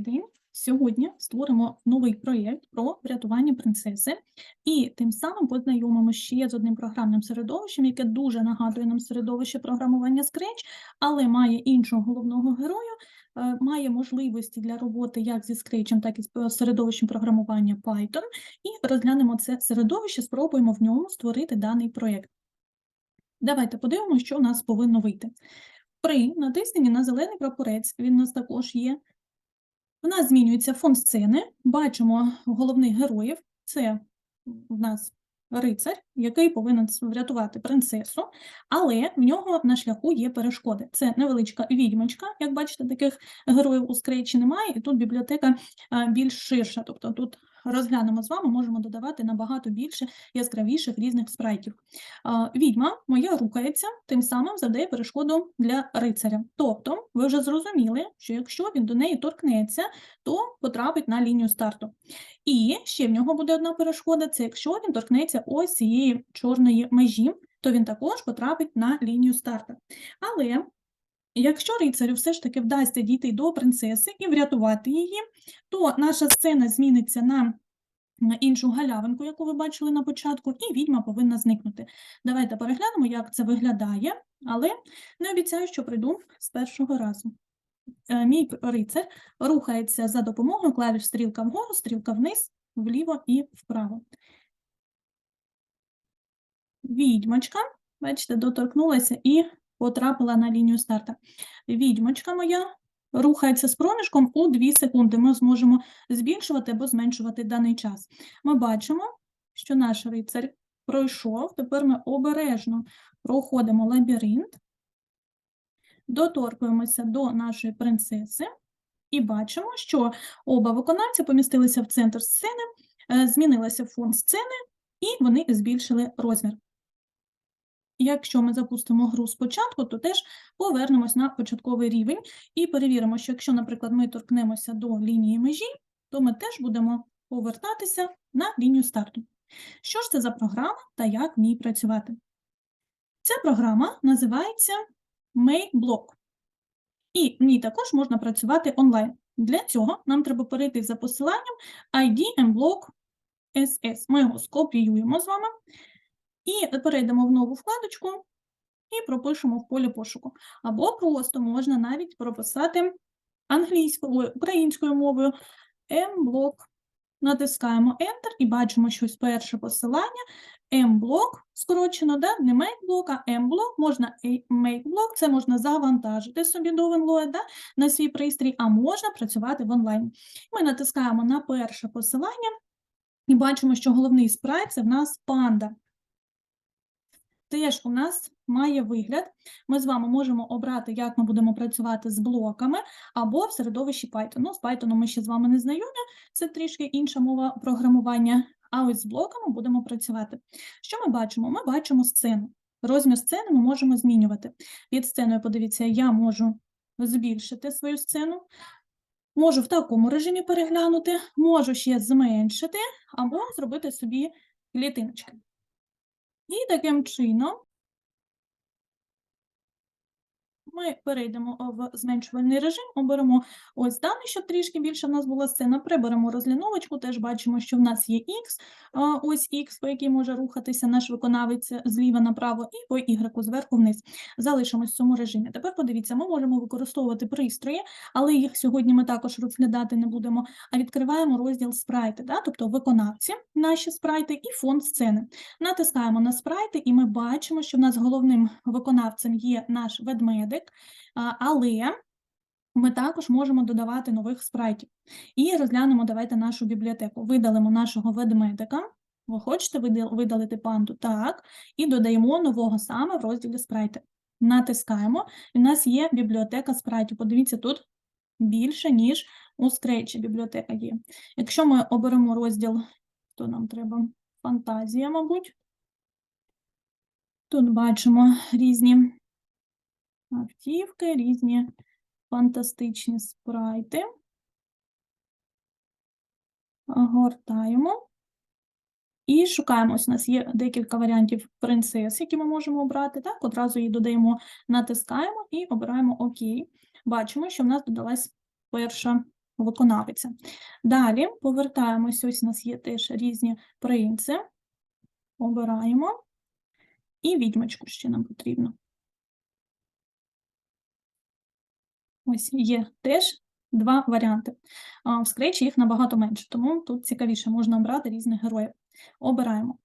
День. Сьогодні створимо новий проєкт про врятування принцеси, і тим самим познайомимо ще з одним програмним середовищем, яке дуже нагадує нам середовище програмування Scratch, але має іншого головного героя, е, має можливості для роботи як зі Scratch, так і з е, середовищем програмування Python. І розглянемо це середовище, спробуємо в ньому створити даний проєкт. Давайте подивимося, що у нас повинно вийти. При натисненні на зелений прапорець, він у нас також є. У нас змінюється фон сцени. Бачимо головних героїв. Це в нас рицар, який повинен врятувати принцесу, але в нього на шляху є перешкоди. Це невеличка відьмочка. Як бачите, таких героїв у скречі немає, і тут бібліотека більш ширша. Тобто тут розглянемо з вами, можемо додавати набагато більше яскравіших різних спрайтів. Відьма моя рухається, тим самим завдає перешкоду для рицаря. Тобто, ви вже зрозуміли, що якщо він до неї торкнеться, то потрапить на лінію старту. І ще в нього буде одна перешкода: це якщо він торкнеться ось цієї чорної межі, то він також потрапить на лінію старту. Але Якщо рицарю все ж таки вдасться дійти до принцеси і врятувати її, то наша сцена зміниться на іншу галявинку, яку ви бачили на початку, і відьма повинна зникнути. Давайте переглянемо, як це виглядає, але не обіцяю, що прийду з першого разу. Е, Мій рицар рухається за допомогою клавіш стрілка вгору, стрілка вниз, вліво і вправо. Відьмочка, бачите, доторкнулася і потрапила на лінію старта. Відьмочка моя рухається з проміжком у 2 секунди. Ми зможемо збільшувати або зменшувати даний час. Ми бачимо, що наш рицар пройшов. Тепер ми обережно проходимо лабіринт, доторкуємося до нашої принцеси і бачимо, що оба виконавці помістилися в центр сцени, е, змінилася фон сцени, і вони збільшили розмір. Якщо ми запустимо гру спочатку, то теж повернемось на початковий рівень і перевіримо, що якщо, наприклад, ми торкнемося до лінії межі, то ми теж будемо повертатися на лінію старту. Що ж це за програма та як в ній працювати? Ця програма називається MakeBlock. І в ній також можна працювати онлайн. Для цього нам треба перейти за посиланням ID Mblock SS. Ми його скопіюємо з вами. І перейдемо в нову вкладочку і пропишемо в полі пошуку. Або просто можна навіть прописати англійською, українською мовою M-блок. Натискаємо Enter і бачимо щось перше посилання. M-блок, скорочено, да? не make-блок, а M-блок, можна make-блок, це можна завантажити собі до Venload да? на свій пристрій, а можна працювати в онлайні. Ми натискаємо на перше посилання і бачимо, що головний спрайт – це в нас панда теж у нас має вигляд. Ми з вами можемо обрати, як ми будемо працювати з блоками або в середовищі Python. Ну, з Python ми ще з вами не знайомі, це трішки інша мова програмування. А ось з блоками будемо працювати. Що ми бачимо? Ми бачимо сцену. Розмір сцени ми можемо змінювати. Під сценою, подивіться, я можу збільшити свою сцену. Можу в такому режимі переглянути, можу ще зменшити або зробити собі клітиночки. І таким чином ми перейдемо в зменшувальний режим, оберемо ось даний, щоб трішки більше в нас була сцена, приберемо розліновочку, теж бачимо, що в нас є X, ось X, по якій може рухатися наш виконавець зліва направо, і по Y зверху вниз. Залишимось в цьому режимі. Тепер подивіться, ми можемо використовувати пристрої, але їх сьогодні ми також розглядати не будемо, а відкриваємо розділ спрайти, да? тобто виконавці, наші спрайти і фон сцени. Натискаємо на спрайти, і ми бачимо, що в нас головним виконавцем є наш ведмедик, але ми також можемо додавати нових спрайтів. І розглянемо давайте нашу бібліотеку. Видалимо нашого ведмедика. Ви хочете видалити панду? Так. І додаємо нового саме в розділі спрайти. Натискаємо, і в нас є бібліотека спрайтів. Подивіться, тут більше, ніж у Scratch бібліотека є. Якщо ми оберемо розділ, то нам треба фантазія, мабуть. Тут бачимо різні автівки, різні фантастичні спрайти. Гортаємо. І шукаємо. Ось у нас є декілька варіантів принцес, які ми можемо обрати. Так, одразу її додаємо, натискаємо і обираємо ОК. Бачимо, що в нас додалась перша виконавиця. Далі повертаємось, ось у нас є теж різні принци. Обираємо. І відьмочку ще нам потрібно. Ось є теж два варіанти. В Scratch їх набагато менше, тому тут цікавіше можна обрати різних героїв. Обираємо.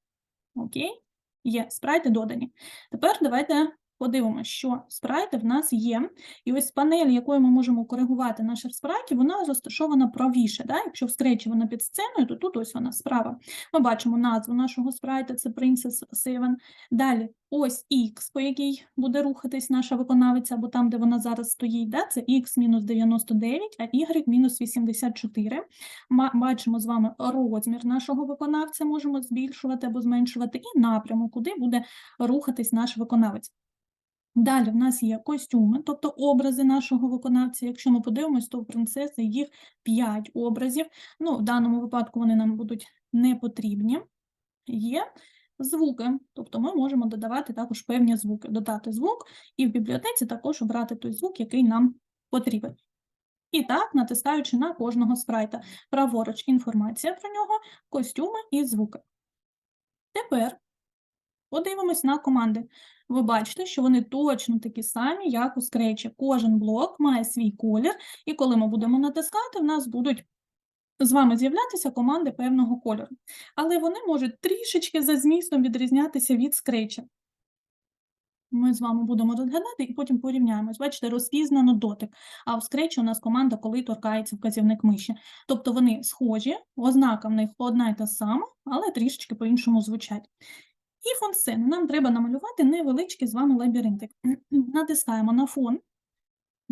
Окей, є спрайти додані. Тепер давайте подивимося, що спрайти в нас є. І ось панель, якою ми можемо коригувати наших спрайтів, вона розташована правіше. Да? Якщо в скречі вона під сценою, то тут ось вона справа. Ми бачимо назву нашого спрайта, це Princess Seven. Далі ось X, по якій буде рухатись наша виконавиця, або там, де вона зараз стоїть, да? це X-99, а Y-84. Ма- Бачимо з вами розмір нашого виконавця, можемо збільшувати або зменшувати, і напрямок, куди буде рухатись наш виконавець. Далі в нас є костюми, тобто образи нашого виконавця. Якщо ми подивимось, то в принцеси їх 5 образів. Ну, в даному випадку вони нам будуть не потрібні. Є звуки, тобто ми можемо додавати також певні звуки, додати звук, і в бібліотеці також обрати той звук, який нам потрібен. І так, натискаючи на кожного спрайта. Праворуч інформація про нього, костюми і звуки. Тепер подивимось на команди. Ви бачите, що вони точно такі самі, як у Scratch. Кожен блок має свій колір, і коли ми будемо натискати, в нас будуть з вами з'являтися команди певного кольору. Але вони можуть трішечки за змістом відрізнятися від Scratch. Ми з вами будемо розглядати і потім порівняємось. Бачите, розпізнано дотик. А в Scratch у нас команда, коли торкається вказівник миші. Тобто вони схожі, ознака в них одна й та сама, але трішечки по-іншому звучать. І фон сцени. Нам треба намалювати невеличкий з вами лабіринтик. Натискаємо на фон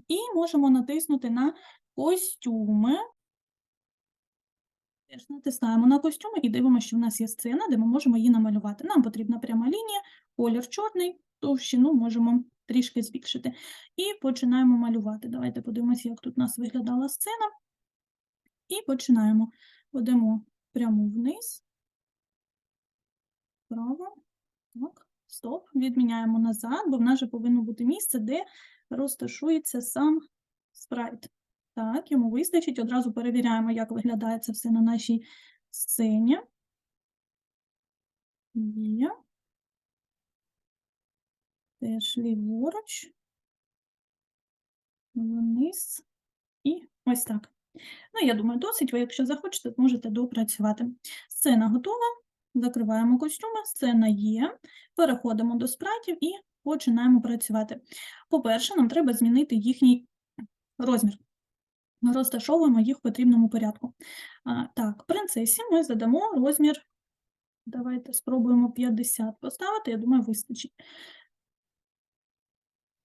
і можемо натиснути на костюми. Теж натискаємо на костюми і дивимося, що в нас є сцена, де ми можемо її намалювати. Нам потрібна пряма лінія, колір чорний, товщину можемо трішки збільшити. І починаємо малювати. Давайте подивимося, як тут у нас виглядала сцена. І починаємо. Ведемо прямо вниз, вправо, так, стоп, відміняємо назад, бо в нас же повинно бути місце, де розташується сам спрайт. Так, йому вистачить. Одразу перевіряємо, як виглядає це все на нашій сцені. Є. Теж ліворуч, вниз і ось так. Ну, я думаю, досить. Ви, якщо захочете, зможете допрацювати. Сцена готова. Закриваємо костюми, сцена є. Переходимо до спрайтів і починаємо працювати. По-перше, нам треба змінити їхній розмір. Ми розташовуємо їх в потрібному порядку. А, так, принцесі ми задамо розмір. Давайте спробуємо 50 поставити, я думаю, вистачить.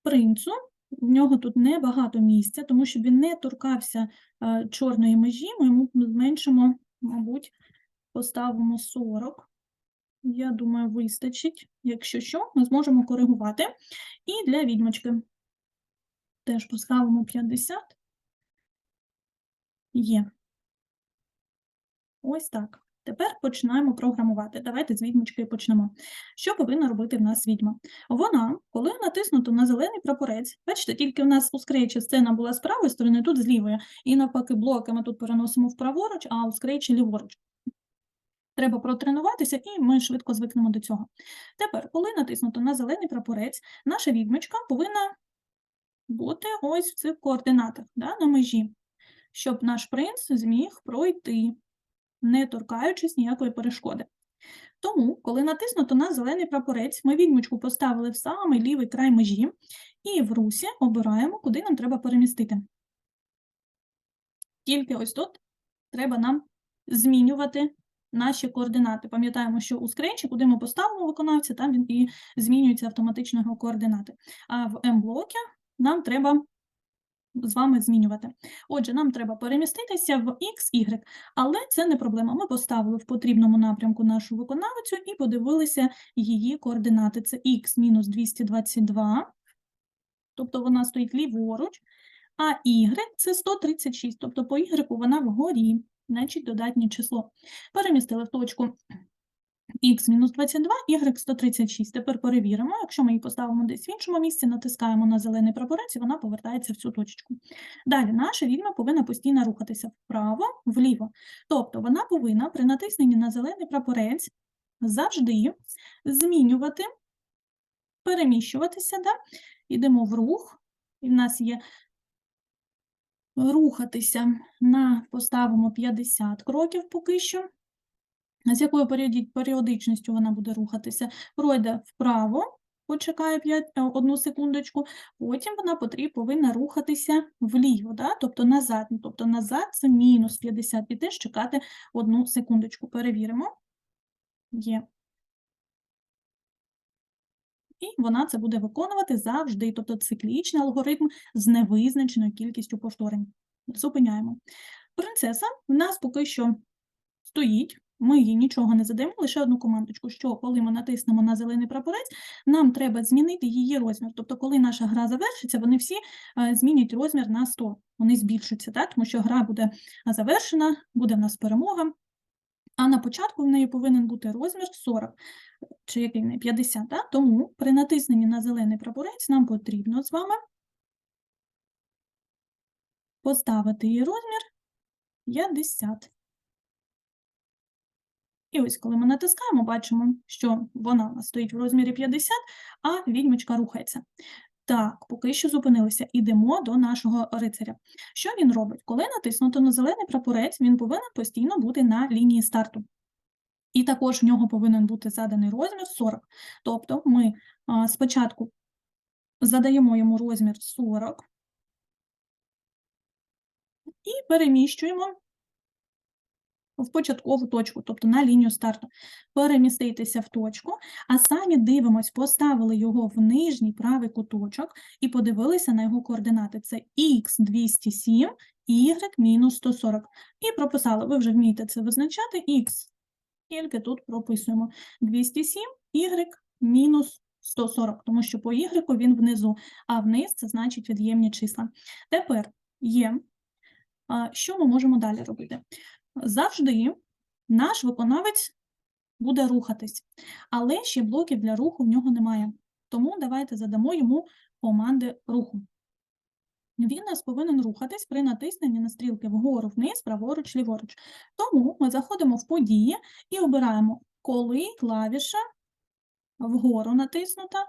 Принцу, в нього тут небагато місця, тому що він не торкався е, чорної межі, ми йому зменшимо, мабуть, поставимо 40. Я думаю, вистачить. Якщо що, ми зможемо коригувати. І для відьмочки теж поставимо 50. Є. Ось так. Тепер починаємо програмувати. Давайте з відьмочки почнемо. Що повинна робити в нас відьма? Вона, коли натиснуто на зелений прапорець, бачите, тільки в нас у сцена була з правої сторони, тут з лівої, і навпаки блоки ми тут переносимо вправоруч, а у скречі ліворуч. Треба протренуватися, і ми швидко звикнемо до цього. Тепер, коли натиснуто на зелений прапорець, наша відьмочка повинна бути ось в цих координатах, да, на межі, щоб наш принц зміг пройти, не торкаючись ніякої перешкоди. Тому, коли натиснуто на зелений прапорець, ми відьмочку поставили в самий лівий край межі і в русі обираємо, куди нам треба перемістити. Тільки ось тут треба нам змінювати наші координати. Пам'ятаємо, що у скречі, куди ми поставимо виконавця, там він і змінюється автоматично його координати. А в М-блокі нам треба з вами змінювати. Отже, нам треба переміститися в X, Y, але це не проблема. Ми поставили в потрібному напрямку нашу виконавицю і подивилися її координати. Це X мінус 222, тобто вона стоїть ліворуч, а Y – це 136, тобто по Y вона вгорі, значить додатнє число. Перемістили в точку х мінус 22, y 136. Тепер перевіримо, якщо ми її поставимо десь в іншому місці, натискаємо на зелений прапорець, і вона повертається в цю точку. Далі наша відьма повинна постійно рухатися вправо, вліво. Тобто вона повинна при натисненні на зелений прапорець завжди змінювати, переміщуватися, да? йдемо в рух, і в нас є рухатися на, поставимо 50 кроків поки що. З якою періодичністю вона буде рухатися? Пройде вправо, почекає 5, одну секундочку, потім вона потріб, повинна рухатися вліво, да? тобто назад. Ну, Тобто назад це мінус 50, і чекати одну секундочку. Перевіримо. Є. І вона це буде виконувати завжди, тобто циклічний алгоритм з невизначеною кількістю повторень. Зупиняємо. Принцеса в нас поки що стоїть, ми їй нічого не задаємо, лише одну командочку, що коли ми натиснемо на зелений прапорець, нам треба змінити її розмір. Тобто, коли наша гра завершиться, вони всі е, змінять розмір на 100, вони збільшаться, так? тому що гра буде завершена, буде в нас перемога, а на початку в неї повинен бути розмір 40, чи який в неї 50. Так? Тому при натисненні на зелений прапорець нам потрібно з вами поставити її розмір 50. І ось, коли ми натискаємо, бачимо, що вона стоїть в розмірі 50, а відьмочка рухається. Так, поки що зупинилися. Ідемо до нашого рицаря. Що він робить? Коли натиснуто на зелений прапорець, він повинен постійно бути на лінії старту. І також в нього повинен бути заданий розмір 40. Тобто ми спочатку задаємо йому розмір 40 і переміщуємо в початкову точку, тобто на лінію старту. Переміститися в точку, а самі дивимось, поставили його в нижній правий куточок і подивилися на його координати. Це х 207, Y-140. І прописали, ви вже вмієте це визначати, х, тільки тут прописуємо 207, y мінус 140, тому що по y він внизу, а вниз це значить від'ємні числа. Тепер є, що ми можемо далі робити? завжди наш виконавець буде рухатись, але ще блоків для руху в нього немає. Тому давайте задамо йому команди руху. Він нас повинен рухатись при натисненні на стрілки вгору, вниз, праворуч, ліворуч. Тому ми заходимо в події і обираємо, коли клавіша вгору натиснута,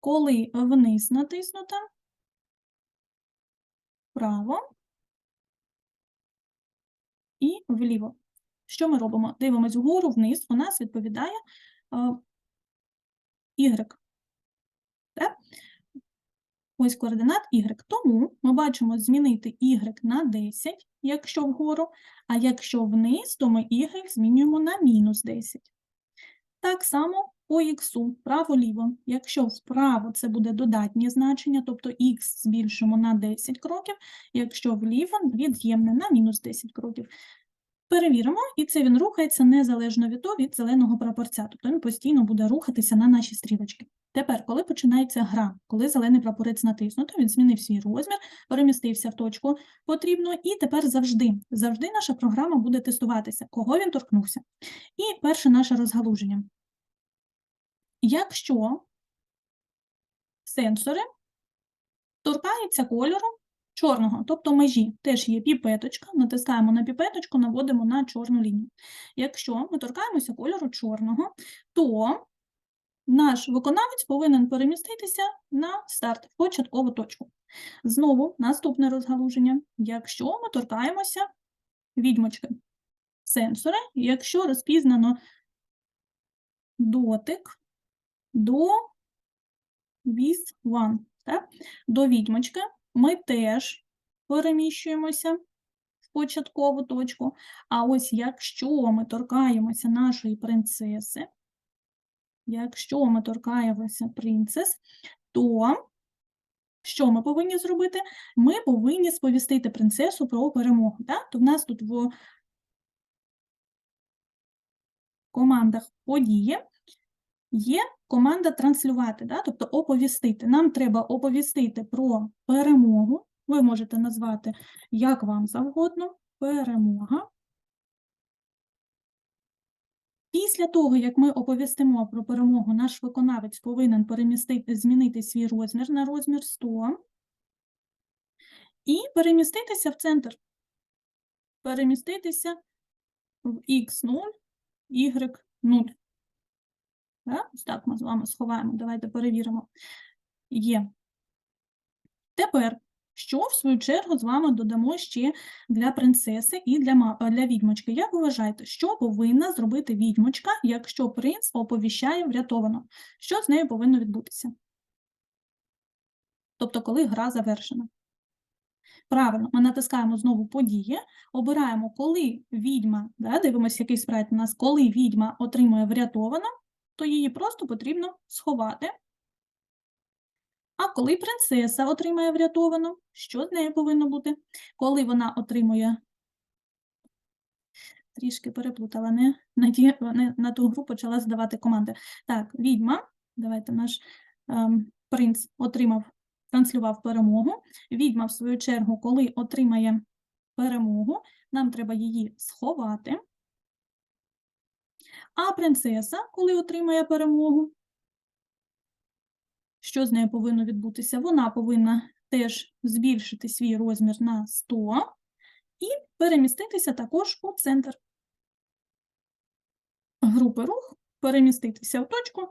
коли вниз натиснута, вправо, і вліво. Що ми робимо? Дивимось вгору, вниз, у нас відповідає е, y. Так? Ось координат y. Тому ми бачимо змінити y на 10, якщо вгору, а якщо вниз, то ми y змінюємо на мінус 10. Так само по х, право-ліво. Якщо вправо це буде додатнє значення, тобто х збільшимо на 10 кроків, якщо вліво від'ємне на мінус 10 кроків. Перевіримо, і це він рухається незалежно від того, від зеленого прапорця, тобто він постійно буде рухатися на наші стрілочки. Тепер, коли починається гра, коли зелений прапорець натиснуто, він змінив свій розмір, перемістився в точку потрібну, і тепер завжди, завжди наша програма буде тестуватися, кого він торкнувся. І перше наше розгалуження. Якщо сенсори торкаються кольору чорного, тобто межі, теж є піпеточка, натискаємо на піпеточку, наводимо на чорну лінію. Якщо ми торкаємося кольору чорного, то наш виконавець повинен переміститися на старт, початкову точку. Знову наступне розгалуження. Якщо ми торкаємося відьмочки, сенсори, якщо розпізнано дотик, до with one. До відьмочки ми теж переміщуємося в початкову точку. А ось якщо ми торкаємося нашої принцеси, якщо ми торкаємося принцес, то що ми повинні зробити? Ми повинні сповістити принцесу про перемогу. Так? То в нас тут в командах події Є команда транслювати, да? тобто оповістити. Нам треба оповістити про перемогу. Ви можете назвати як вам завгодно, перемога. Після того, як ми оповістимо про перемогу, наш виконавець повинен перемістити, змінити свій розмір на розмір 100 і переміститися в центр. Переміститися в x0, y0. Ось так ми з вами сховаємо. Давайте перевіримо. Є. Тепер, що в свою чергу з вами додамо ще для принцеси і для, е, для відьмочки? Як ви вважаєте, що повинна зробити відьмочка, якщо принц оповіщає врятовано? Що з нею повинно відбутися? Тобто, коли гра завершена. Правильно, ми натискаємо знову події, обираємо, коли відьма, да, дивимося, який спрайт у нас, коли відьма отримує врятовано, то її просто потрібно сховати. А коли принцеса отримає врятовано, що з нею повинно бути? Коли вона отримує. Трішки переплутала, не на, ті, не на ту гру почала здавати команди. Так, відьма, давайте наш ем, принц отримав, транслював перемогу. Відьма, в свою чергу, коли отримає перемогу, нам треба її сховати. А принцеса, коли отримає перемогу, що з нею повинно відбутися? Вона повинна теж збільшити свій розмір на 100 і переміститися також у центр. Групи рух переміститися в точку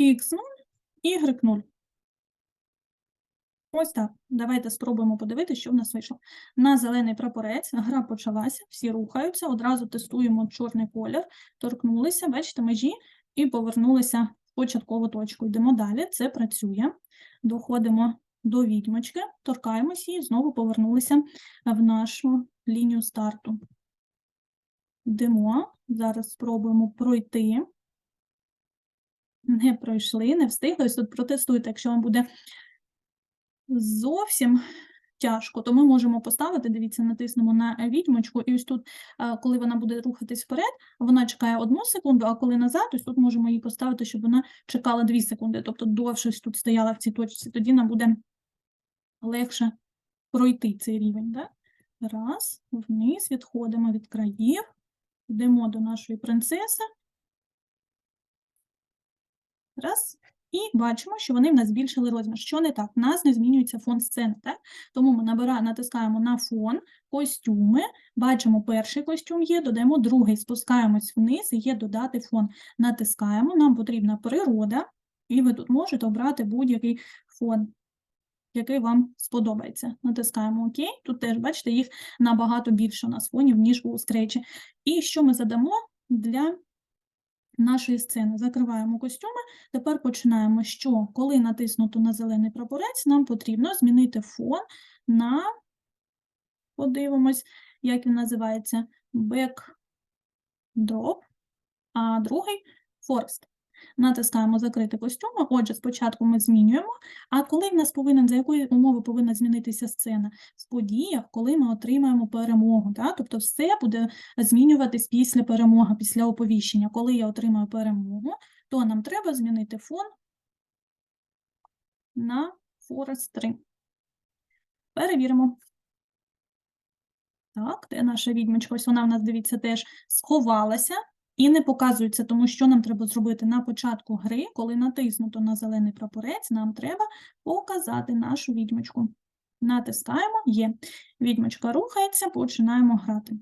x0, y0. Ось так. Давайте спробуємо подивитися, що в нас вийшло. На зелений прапорець гра почалася, всі рухаються, одразу тестуємо чорний колір, торкнулися, бачите, межі і повернулися в початкову точку. Йдемо далі, це працює. Доходимо до відьмочки, торкаємося і знову повернулися в нашу лінію старту. Йдемо, зараз спробуємо пройти. Не пройшли, не встигли. Ось тут протестуйте, якщо вам буде зовсім тяжко, то ми можемо поставити, дивіться, натиснемо на відьмочку, і ось тут, е, коли вона буде рухатись вперед, вона чекає одну секунду, а коли назад, ось тут можемо її поставити, щоб вона чекала 2 секунди, тобто довше тут стояла в цій точці, тоді нам буде легше пройти цей рівень. Да? Раз, вниз, відходимо від країв, йдемо до нашої принцеси. Раз. І бачимо, що вони в нас збільшили розмір. Що не так? У нас не змінюється фон сцени, так? Тому ми набираємо, натискаємо на фон, костюми, бачимо, перший костюм є, додаємо другий, спускаємось вниз є додати фон. Натискаємо, нам потрібна природа, і ви тут можете обрати будь-який фон, який вам сподобається. Натискаємо ОК. Тут теж, бачите, їх набагато більше у нас фонів, ніж у скречі. І що ми задамо для нашої сцени. Закриваємо костюми. Тепер починаємо, що коли натиснуто на зелений прапорець, нам потрібно змінити фон на, подивимось, як він називається, backdrop, а другий forest. Натискаємо закрити костюми. Отже, спочатку ми змінюємо. А коли в нас повинен, за якої умови повинна змінитися сцена? В подіях, коли ми отримаємо перемогу. Да? Тобто все буде змінюватись після перемоги, після оповіщення. Коли я отримаю перемогу, то нам треба змінити фон на Forest 3. Перевіримо. Так, де наша відьмочка? Ось вона в нас, дивіться, теж сховалася і не показується, тому що нам треба зробити на початку гри, коли натиснуто на зелений прапорець, нам треба показати нашу відьмочку. Натискаємо, є. Відьмочка рухається, починаємо грати.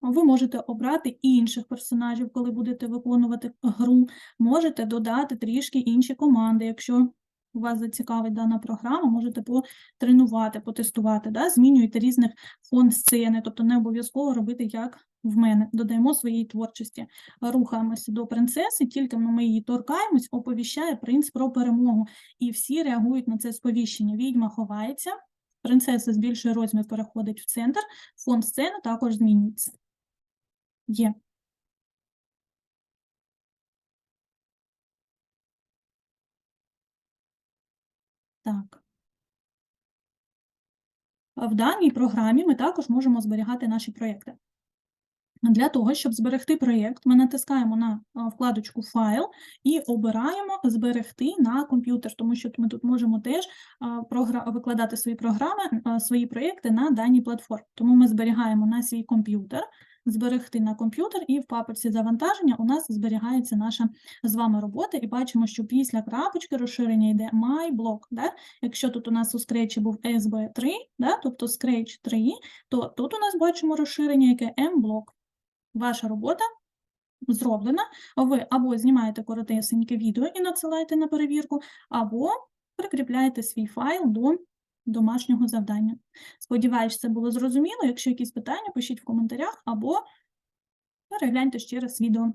Ви можете обрати інших персонажів, коли будете виконувати гру. Можете додати трішки інші команди. Якщо вас зацікавить дана програма, можете потренувати, потестувати. Да? Змінюйте різних фон сцени, тобто не обов'язково робити як в мене. Додаємо своєї творчості. Рухаємося до принцеси, тільки ми її торкаємось, оповіщає принц про перемогу. І всі реагують на це сповіщення. Відьма ховається, принцеса збільшує розмір, переходить в центр, фон сцени також змінюється. Є. Так. В даній програмі ми також можемо зберігати наші проєкти. Для того, щоб зберегти проєкт, ми натискаємо на вкладочку Файл і обираємо Зберегти на комп'ютер, тому що ми тут можемо теж викладати свої програми, свої проєкти на даній платформі. Тому ми зберігаємо на свій комп'ютер, зберегти на комп'ютер, і в папці завантаження у нас зберігається наша з вами робота, і бачимо, що після крапочки розширення йде MyBlock. Да? Якщо тут у нас у Scratch був SB3, да? тобто Scratch 3, то тут у нас бачимо розширення, яке MBlock. Ваша робота зроблена. Ви або знімаєте коротесеньке відео і надсилаєте на перевірку, або прикріпляєте свій файл до домашнього завдання. Сподіваюсь, це було зрозуміло. Якщо якісь питання, пишіть в коментарях або перегляньте ще раз відео.